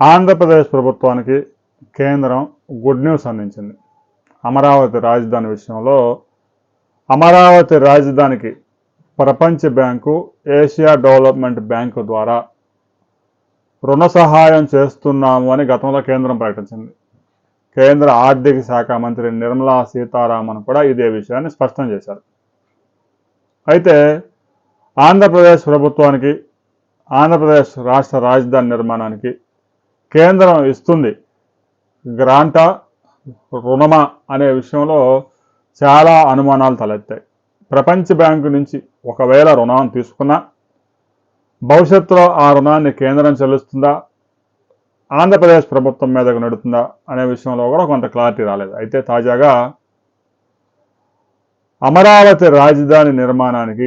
ఆంధ్రప్రదేశ్ ప్రభుత్వానికి కేంద్రం good news అందించింది. అమరావతి రాజధాని విషయంలో అమరావతి రాజధానికి ప్రపంచ బ్యాంకు ఏషియా డెవలప్మెంట్ బ్యాంకు ద్వారా రుణ సహాయం చేస్తున్నాము అని గతంలో కేంద్రం ప్రకటించింది. కేంద్ర ఆర్థిక శాఖ మంత్రి నిర్మలా సీతారామన్ కూడా ఇదే విషయాన్ని స్పష్టం చేశారు. అయితే ఆంధ్రప్రదేశ్ ప్రభుత్వానికి ఆంధ్రప్రదేశ్ రాష్ట్ర రాజధాని నిర్మాణానికి కేంద్రం ఇస్తుంది. గ్రాంటా రుణమా అనే విషయంలో చాలా అనుమానాలు తలెత్తాయి. ప్రపంచ బ్యాంకు నుంచి ఒకవేళ రుణం తీసుకున్నా భవిష్యత్తులో ఆ రుణాన్ని కేంద్రం చెల్లిస్తుందా ఆంధ్రప్రదేశ్ ప్రభుత్వం మీదకు నడుతుందా అనే విషయంలో కూడా కొంత క్లారిటీ రాలేదు. అయితే తాజాగా అమరావతి రాజధాని నిర్మాణానికి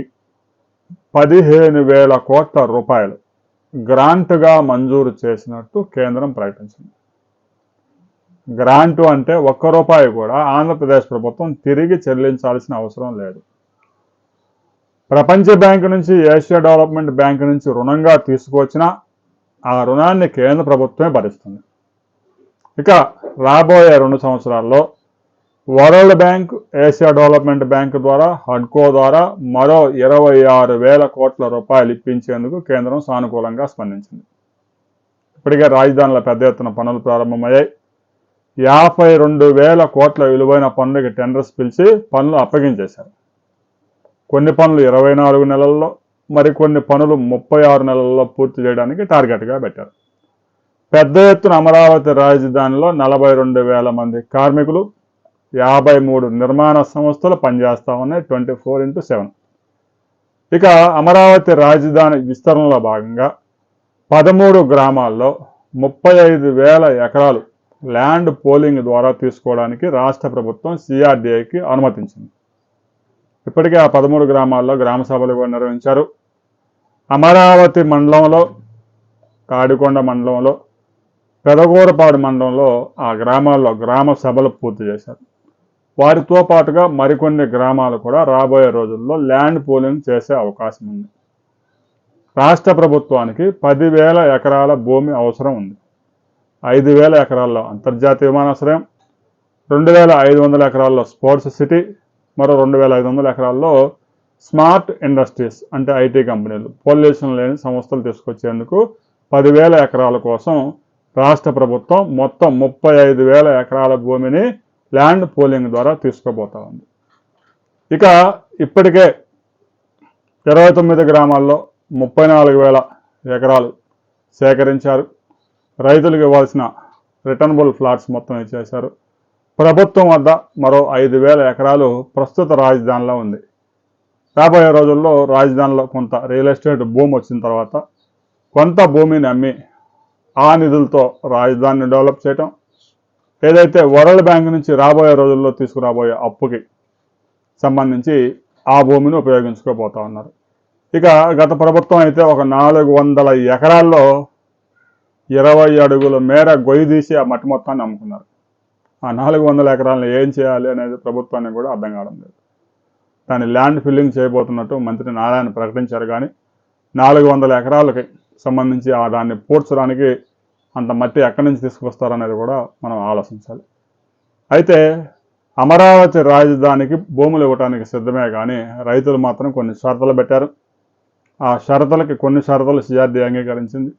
పదిహేను వేల కోట్ల రూపాయలు గ్రాంట్గా మంజూరు చేసినట్టు కేంద్రం ప్రకటించింది. గ్రాంటు అంటే ఒక్క రూపాయి కూడా ఆంధ్రప్రదేశ్ ప్రభుత్వం తిరిగి చెల్లించాల్సిన అవసరం లేదు. ప్రపంచ బ్యాంకు నుంచి ఏషియా డెవలప్మెంట్ బ్యాంకు నుంచి రుణంగా తీసుకొచ్చిన ఆ రుణాన్ని కేంద్ర ప్రభుత్వమే భరిస్తుంది. ఇక రాబోయే రెండు సంవత్సరాల్లో world bank Asia development bank ద్వారా హడ్కో ద్వారా మరో ఇరవై ఆరు వేల కోట్ల రూపాయలు ఇప్పించేందుకు కేంద్రం సానుకూలంగా స్పందించింది. ఇప్పటికే రాజధానిలో పెద్ద ఎత్తున పనులు ప్రారంభమయ్యాయి. యాభై రెండు వేల కోట్ల విలువైన పనులకి టెండర్స్ పిలిచి పనులు అప్పగించేశారు. కొన్ని పనులు ఇరవై నాలుగు నెలల్లో మరికొన్ని పనులు ముప్పై ఆరు నెలల్లో పూర్తి చేయడానికి టార్గెట్గా పెట్టారు. పెద్ద ఎత్తున అమరావతి రాజధానిలో నలభై రెండు వేల మంది కార్మికులు యాభై మూడు నిర్మాణ సంస్థలు పనిచేస్తా ఉన్నాయి ట్వంటీ ఫోర్ ఇంటూ సెవెన్. ఇక అమరావతి రాజధాని విస్తరణలో భాగంగా పదమూడు గ్రామాల్లో ముప్పై ఐదు వేల ఎకరాలు ల్యాండ్ పోలింగ్ ద్వారా తీసుకోవడానికి రాష్ట్ర ప్రభుత్వం సిఆర్డీఐకి అనుమతించింది. ఇప్పటికే ఆ పదమూడు గ్రామాల్లో గ్రామ సభలు కూడా నిర్వహించారు. అమరావతి మండలంలో కాడికొండ మండలంలో పెదగూరపాడు మండలంలో ఆ గ్రామాల్లో గ్రామ సభలు పూర్తి చేశారు. వారితో పాటుగా మరికొన్ని గ్రామాలు కూడా రాబోయే రోజుల్లో ల్యాండ్ పూలింగ్ చేసే అవకాశం ఉంది. రాష్ట్ర ప్రభుత్వానికి పదివేల ఎకరాల భూమి అవసరం ఉంది. ఐదు వేల ఎకరాల్లో అంతర్జాతీయ విమానాశ్రయం రెండు వేల ఐదు వందల ఎకరాల్లో స్పోర్ట్స్ సిటీ మరో రెండు వేల ఐదు వందల ఎకరాల్లో స్మార్ట్ ఇండస్ట్రీస్ అంటే ఐటీ కంపెనీలు పొల్యూషన్ లేని సంస్థలు తీసుకొచ్చేందుకు పదివేల ఎకరాల కోసం రాష్ట్ర ప్రభుత్వం మొత్తం ముప్పై ఐదు వేల ఎకరాల భూమిని ల్యాండ్ పోలింగ్ ద్వారా తీసుకోబోతా ఉంది. ఇక ఇప్పటికే ఇరవై తొమ్మిది గ్రామాల్లో ముప్పై నాలుగు వేల ఎకరాలు సేకరించారు. రైతులకు ఇవ్వాల్సిన రిటర్నబుల్ ఫ్లాట్స్ మొత్తం ఇచ్చేశారు. ప్రభుత్వం వద్ద మరో ఐదు వేల ఎకరాలు ప్రస్తుత రాజధానిలో ఉంది. రాబోయే రోజుల్లో రాజధానిలో కొంత రియల్ ఎస్టేట్ భూమి వచ్చిన తర్వాత కొంత భూమిని అమ్మి ఆ నిధులతో రాజధానిని డెవలప్ చేయటం ఏదైతే వరల్డ్ బ్యాంక్ నుంచి రాబోయే రోజుల్లో తీసుకురాబోయే అప్పుకి సంబంధించి ఆ భూమిని ఉపయోగించుకోబోతా ఉన్నారు. ఇక గత ప్రభుత్వం అయితే ఒక నాలుగు వందల ఎకరాల్లో ఇరవై అడుగుల మేర గొయ్యి తీసి ఆ మట్టి మొత్తాన్ని అమ్ముకున్నారు. ఆ నాలుగు వందల ఎకరాలను ఏం చేయాలి అనేది ప్రభుత్వానికి కూడా అర్థం కావడం లేదు. దాన్ని ల్యాండ్ ఫిల్లింగ్ చేయబోతున్నట్టు మంత్రి నారాయణ ప్రకటించారు కానీ నాలుగు వందల ఎకరాలకి సంబంధించి ఆ దాన్ని పూడ్చడానికి అంత మట్టి ఎక్కడి నుంచి తీసుకొస్తారనేది కూడా మనం ఆలోచించాలి. అయితే అమరావతి రాజధానికి భూములు ఇవ్వడానికి సిద్ధమే కానీ రైతులు మాత్రం కొన్ని షరతులు పెట్టారు. ఆ షరతులకి కొన్ని షరతులు సిఆర్డీ అంగీకరించింది.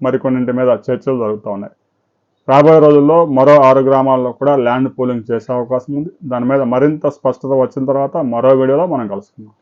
మరికొన్నింటి మీద చర్చలు జరుగుతూ ఉన్నాయి. రాబోయే రోజుల్లో మరో ఆరు గ్రామాల్లో కూడా ల్యాండ్ పూలింగ్ చేసే అవకాశం ఉంది. దాని మీద మరింత స్పష్టత వచ్చిన తర్వాత మరో వీడియోలో మనం కలుసుకుందాం.